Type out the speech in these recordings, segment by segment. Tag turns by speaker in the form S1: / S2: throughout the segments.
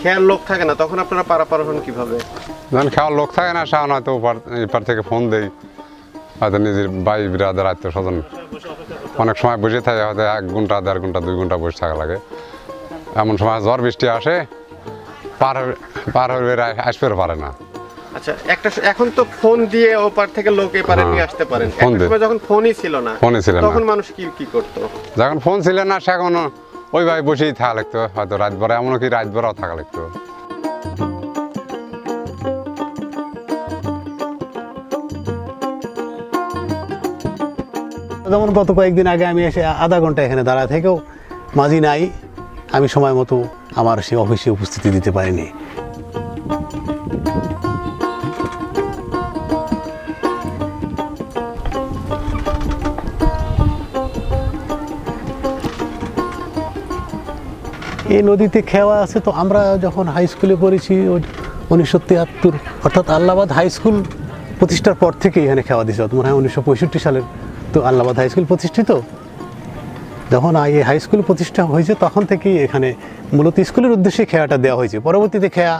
S1: খেয়াল লোক থাকে না তখন আপনারা পারাপার হন কীভাবে?
S2: যখন খাওয়ার লোক থাকে না সাহায্য হয়তো এপার থেকে ফোন দেই। হয়তো নিজের ভাই বিরাদের আত্মীয় স্বজন অনেক সময় বসে থাকে হয়তো এক ঘণ্টা দেড় ঘণ্টা দুই ঘণ্টা বসে থাকা লাগে। এমন সময় ঝড় বৃষ্টি আসে পার পার হয়ে আসতে পারে না।
S1: আচ্ছা একটা এখন তো ফোন দিয়ে ওপার থেকে লোক এপারে
S2: হ্যাঁ,
S1: নিয়ে আসতে পারেন।
S2: ফোন
S1: যখন ফোনই ছিল না
S2: ফোনই ছিল না।
S1: তখন মানুষ কি কি করতো?
S2: যখন ফোন ছিল না সে ওইভাবে বসেই থাকা লাগতো, হয়তো রাত এমনও কি রাত ভরাও থাকা লাগতো।
S3: যেমন গত কয়েকদিন আগে আমি এসে আধা ঘণ্টা এখানে দাঁড়া থেকেও মাঝি নাই, আমি সময় মতো আমার সেই অফিসে উপস্থিতি দিতে পারিনি। এই নদীতে খেওয়া আছে, তো আমরা যখন হাই স্কুলে পড়েছি উনিশশো তিয়াত্তর, অর্থাৎ আল্লাহাবাদ হাই স্কুল প্রতিষ্ঠার পর থেকে এখানে খেওয়া দিয়েছে। মনে হয় উনিশশো পঁয়ষট্টি সালের, তো আল্লাহাবাদ হাই স্কুল প্রতিষ্ঠিত। যখন এই হাই স্কুল প্রতিষ্ঠা হয়েছে, তখন থেকেই এখানে মূলত স্কুলের উদ্দেশ্যে খেয়াটা দেওয়া হয়েছে। পরবর্তীতে খেয়া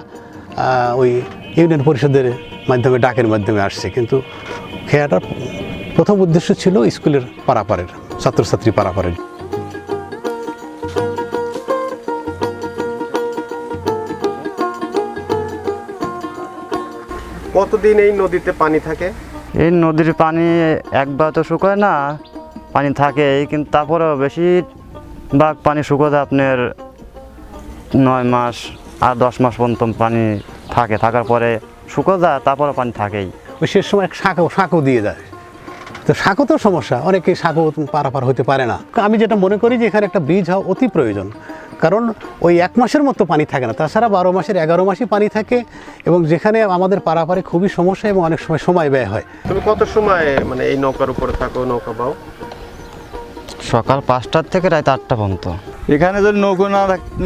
S3: ওই ইউনিয়ন পরিষদের মাধ্যমে, ডাকের মাধ্যমে আসছে। কিন্তু খেয়াটার প্রথম উদ্দেশ্য ছিল স্কুলের পারাপারের, ছাত্রছাত্রী পারাপারের।
S1: কতদিন এই নদীতে পানি থাকে?
S4: এই নদীর পানি একবার তো শুকায় না পানি থাকেই কিন্তু তারপরেও বেশি ভাগ পানি শুকোতে আপনার নয় মাস আর দশ মাস পর্যন্ত পানি থাকে। থাকার পরে শুকো যায় তারপরে পানি থাকেই।
S3: ওই শেষ সময় এক শাঁখো শাঁখো দিয়ে যায়। তো শাঁখো তো সমস্যা অনেকে শাঁখো পারাপার হতে পারে না। আমি যেটা মনে করি যে এখানে একটা ব্রিজ হওয়া অতি প্রয়োজন। কারণ ওই এক মাসের মতো পানি থাকে না। তাছাড়া বারো মাসের এগারো মাসই পানি থাকে এবং যেখানে আমাদের পারাপারে খুবই সমস্যা এবং অনেক সময় সময় ব্যয় হয়।
S1: তুমি কত সময় মানে এই নৌকার উপরে থাকো নৌকা পাও
S4: সকাল পাঁচটার থেকে রাত আটটা পর্যন্ত।
S5: এখানে যদি নৌকো না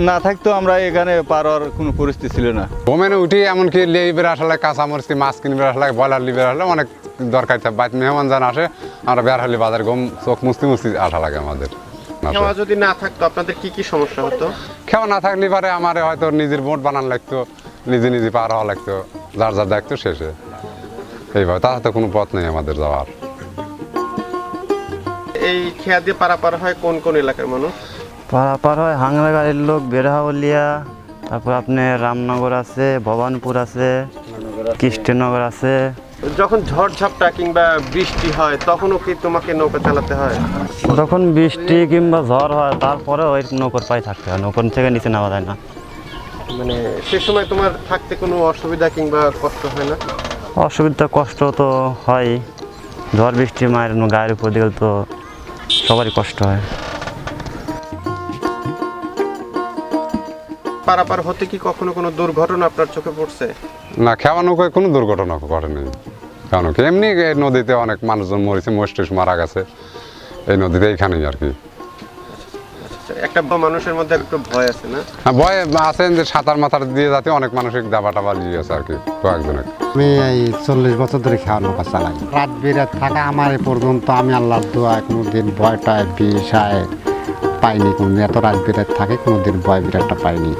S5: না থাকতো আমরা এখানে পার হওয়ার কোনো পরিস্থিতি ছিল না।
S2: ওমেনে উঠি এমনকি লেইবের আসলে কাঁচা মরিচ মাছ কিনবে আসলে ব্রয়লার লিবের আসলে অনেক দরকার থাকে। মেহমান যান আসে আমরা বের হলে বাজার গম চোখ মুস্তি মুস্তি আসা লাগে আমাদের।
S1: খেওয়া যদি না থাকতো আপনাদের কি কি সমস্যা হতো?
S2: খেওয়া না থাকলে পারে আমার হয়তো নিজের বোট বানান লাগতো নিজে নিজে পার হওয়া লাগতো যার যার দায়িত্ব শেষে এইভাবে তার তো কোনো পথ নেই আমাদের যাওয়ার।
S1: এই খেয়া দিয়ে পারাপার হয় কোন কোন এলাকার মানুষ?
S4: পারাপার হয় হাংলা গাড়ির লোক বেরহাউলিয়া তারপর আপনার রামনগর আছে ভবানপুর আছে। কৃষ্ণনগর আছে।
S1: যখন ঝড় ঝাপটা কিংবা বৃষ্টি হয় তখনও কি তোমাকে নৌকা চালাতে হয়?
S4: যখন বৃষ্টি কিংবা ঝড় হয় তারপরে ওই নৌকর পায়ে থাকতে হয় নৌকর থেকে নিচে নেওয়া যায় না।
S1: মানে সে সময় তোমার থাকতে কোনো অসুবিধা কিংবা কষ্ট হয় না?
S4: অসুবিধা কষ্ট তো হয়। ঝড় বৃষ্টি মায়ের গায়ের উপর দিকে তো সবারই কষ্ট হয়।
S1: পারাপার হতে কি কখনো কোনো দুর্ঘটনা আপনার চোখে পড়ছে?
S2: না খেওয়া নৌকায় কোনো দুর্ঘটনা ঘটেনি কেন কি? এমনি এই নদীতে অনেক মানুষজন মরেছে মোস্টেস মারা গেছে। এই নদীতে এইখানেই আর কি।
S1: আচ্ছা, একটা মানুষের মধ্যে একটু ভয় আছে না?
S2: হ্যাঁ ভয় আছেন যে সাঁতার মাথার দিয়ে যাতে অনেক মানসিক দাবা টাবা দিয়ে আছে আর কি কয়েকজনের।
S6: আমি এই চল্লিশ বছর ধরে খাওয়া নৌকা চালাই রাত বিরাত থাকা আমার এ পর্যন্ত আমি আল্লাহর দোয়া কোনো দিন ভয়টায় বিষায় পাইনি কোনো এত রাত বিরাত থাকে কোনো দিন ভয় বিরাটটা পাইনি।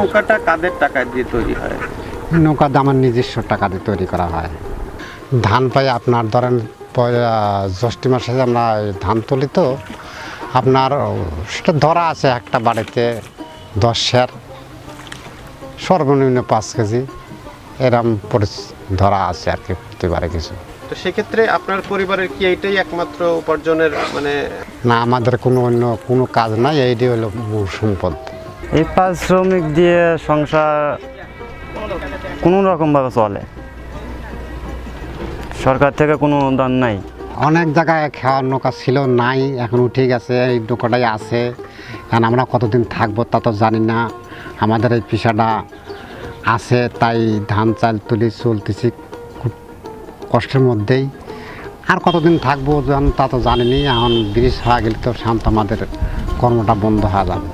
S1: নৌকাটা কাদের টাকা দিয়ে তৈরি হয়?
S6: নৌকা আমার নিজস্ব টাকা দিয়ে তৈরি করা হয়। ধান পাই আপনার ধরেন জ্যৈষ্ঠ মাসে আমরা ধান তুলি তো আপনার সেটা ধরা আছে একটা বাড়িতে দশ শের সর্বনিম্ন পাঁচ কেজি এরম ধরা আছে আর কি প্রতিবারে কিছু।
S1: তো সেক্ষেত্রে আপনার পরিবারের কি এইটাই একমাত্র উপার্জনের মানে
S6: না আমাদের কোনো অন্য কোনো কাজ নাই এইটি হলো সম্পদ।
S4: এই পাঁচ শ্রমিক দিয়ে সংসার কোনো রকমভাবে চলে। সরকার থেকে কোনো অনুদান নাই।
S6: অনেক জায়গায় খাওয়ার নৌকা ছিল, নাই, এখন উঠে গেছে, এই নৌকাটাই আছে। কারণ আমরা কতদিন থাকব তা তো জানি না। আমাদের এই পেশাটা আছে, তাই ধান, চাল, তুলি চলতেছি খুব কষ্টের মধ্যেই। আর কতদিন থাকব তা তো জানিনি এখন ব্রিজ হয়ে গেলে তো শান্ত আমাদের কর্মটা বন্ধ হয়ে যাবে।